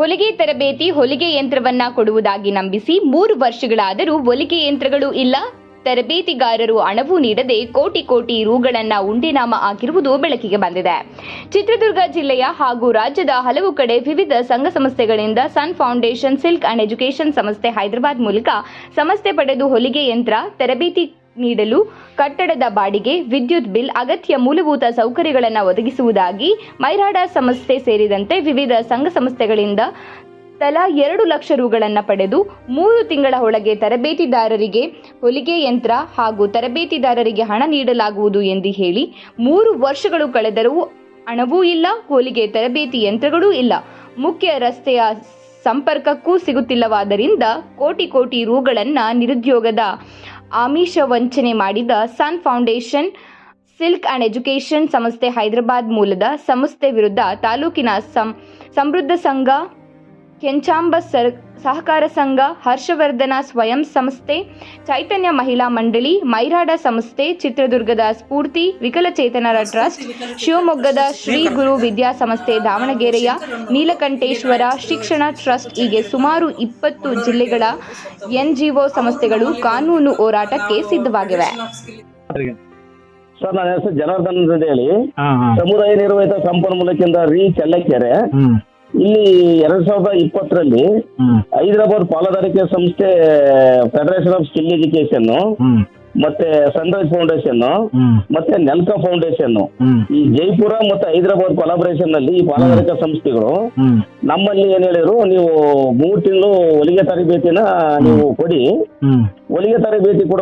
ಹೊಲಿಗೆ ತರಬೇತಿ ಹೊಲಿಗೆ ಯಂತ್ರವನ್ನ ಕೊಡುವುದಾಗಿ ನಂಬಿಸಿ ಮೂರು ವರ್ಷಗಳಾದರೂ ಹೊಲಿಗೆ ಯಂತ್ರಗಳು ಇಲ್ಲ. ತರಬೇತಿಗಾರರು ಅಣವು ನೀಡದೆ ಕೋಟಿ ಕೋಟಿ ರೂಗಳನ್ನ ಉಂಡೆನಾಮ ಆಗಿರುವುದು ಬೆಳಕಿಗೆ ಬಂದಿದೆ. ಚಿತ್ರದುರ್ಗ ಜಿಲ್ಲೆಯ ಹಾಗೂ ರಾಜ್ಯದ ಹಲವು ಕಡೆ ವಿವಿಧ ಸಂಘ ಸಂಸ್ಥೆಗಳಿಂದ Sun Foundation, Silk and Education ಸಂಸ್ಥೆ ಹೈದರಾಬಾದ್ ಮೂಲಕ ಸಂಸ್ಥೆ ಪಡೆದು ಹೊಲಿಗೆ ಯಂತ್ರ, ತರಬೇತಿ ನೀಡಲು ಕಟ್ಟಡದ ಬಾಡಿಗೆ, ವಿದ್ಯುತ್ ಬಿಲ್, ಅಗತ್ಯ ಮೂಲಭೂತ ಸೌಕರ್ಯಗಳನ್ನು ಒದಗಿಸುವುದಾಗಿ ಮೈರಾಡ ಸಂಸ್ಥೆ ಸೇರಿದಂತೆ ವಿವಿಧ ಸಂಘ ಸಂಸ್ಥೆಗಳಿಂದ ತಲಾ ಎರಡು ಲಕ್ಷ ರುಗಳನ್ನು ಪಡೆದು ಮೂರು ತಿಂಗಳ ಒಳಗೆ ತರಬೇತಿದಾರರಿಗೆ ಹೊಲಿಗೆ ಯಂತ್ರ ಹಾಗೂ ತರಬೇತಿದಾರರಿಗೆ ಹಣ ನೀಡಲಾಗುವುದು ಎಂದು ಹೇಳಿ ಮೂರು ವರ್ಷಗಳು ಕಳೆದರೂ ಹಣವೂ ಇಲ್ಲ, ಹೊಲಿಗೆ ತರಬೇತಿ ಯಂತ್ರಗಳೂ ಇಲ್ಲ. ಮುಖ್ಯ ರಸ್ತೆಯ ಸಂಪರ್ಕಕ್ಕೂ ಸಿಗುತ್ತಿಲ್ಲವಾದ್ದರಿಂದ ಕೋಟಿ ಕೋಟಿ ರೂಗಳನ್ನು ನಿರುದ್ಯೋಗದ ಆಮಿಷ ವಂಚನೆ ಮಾಡಿದ Sun Foundation, Silk and Education ಸಂಸ್ಥೆ ಹೈದರಾಬಾದ್ ಮೂಲದ ಸಂಸ್ಥೆ ವಿರುದ್ಧ ತಾಲೂಕಿನ ಸಂ, ಸಮೃದ್ಧ ಸಂಘ ಕೆಂಚಾಂಬ ಸರ್ ಸಹಕಾರ ಸಂಘ ಹರ್ಷವರ್ಧನ ಸ್ವಯಂ ಸಂಸ್ಥೆ ಚೈತನ್ಯ ಮಹಿಳಾ ಮಂಡಳಿ ಮೈರಾಡ ಸಂಸ್ಥೆ ಚಿತ್ರದುರ್ಗದ ಸ್ಫೂರ್ತಿ ವಿಕಲಚೇತನರ ಟ್ರಸ್ಟ್ ಶಿವಮೊಗ್ಗದ ಶ್ರೀ ಗುರು ವಿದ್ಯಾಸಂಸ್ಥೆ ದಾವಣಗೆರೆಯ ನೀಲಕಂಠೇಶ್ವರ ಶಿಕ್ಷಣ ಟ್ರಸ್ಟ್ ಹೀಗೆ ಸುಮಾರು ಇಪ್ಪತ್ತು ಜಿಲ್ಲೆಗಳ ಎನ್ಜಿಒ ಸಂಸ್ಥೆಗಳು ಕಾನೂನು ಹೋರಾಟಕ್ಕೆ ಸಿದ್ಧವಾಗಿವೆ. ಸರ್ ನನ್ನ ಹೆಸರು ಜನಾರ್ದನ್ ಅಂತ ಹೇಳಿ. ಸಮುದಾಯ ನಿರ್ವಹಿತ ಸಂಪನ್ಮೂಲ ಕೇಂದ್ರ ರೀ ಚಳ್ಳಕೆರೆ ಇಲ್ಲಿ ಎರಡ್ ಸಾವಿರದ ಇಪ್ಪತ್ತರಲ್ಲಿ ಹೈದರಾಬಾದ್ ಪಾಲುದಾರಿಕೆ ಸಂಸ್ಥೆ ಫೆಡರೇಷನ್ ಆಫ್ ಸ್ಕಿಲ್ ಎಜುಕೇಶನ್ ಮತ್ತೆ ಸನ್ರೈಸ್ ಫೌಂಡೇಶನ್ ಮತ್ತೆ ನೆಲ್ಕಾ ಫೌಂಡೇಶನ್ ಈ ಜೈಪುರ ಮತ್ತೆ ಹೈದರಾಬಾದ್ ಕೊಲಾಬರೇಷನ್ನಲ್ಲಿ ಈ ಪಾಲುದಾರಿಕಾ ಸಂಸ್ಥೆಗಳು ನಮ್ಮಲ್ಲಿ ಏನ್ ಹೇಳಿದ್ರು ನೀವು ಮೂರು ತಿಂಗಳು ಹೊಲಿಗೆ ತರಬೇತಿನ ನೀವು ಕೊಡಿ. ಹೊಲಿಗೆ ತರಬೇತಿ ಕೊಡ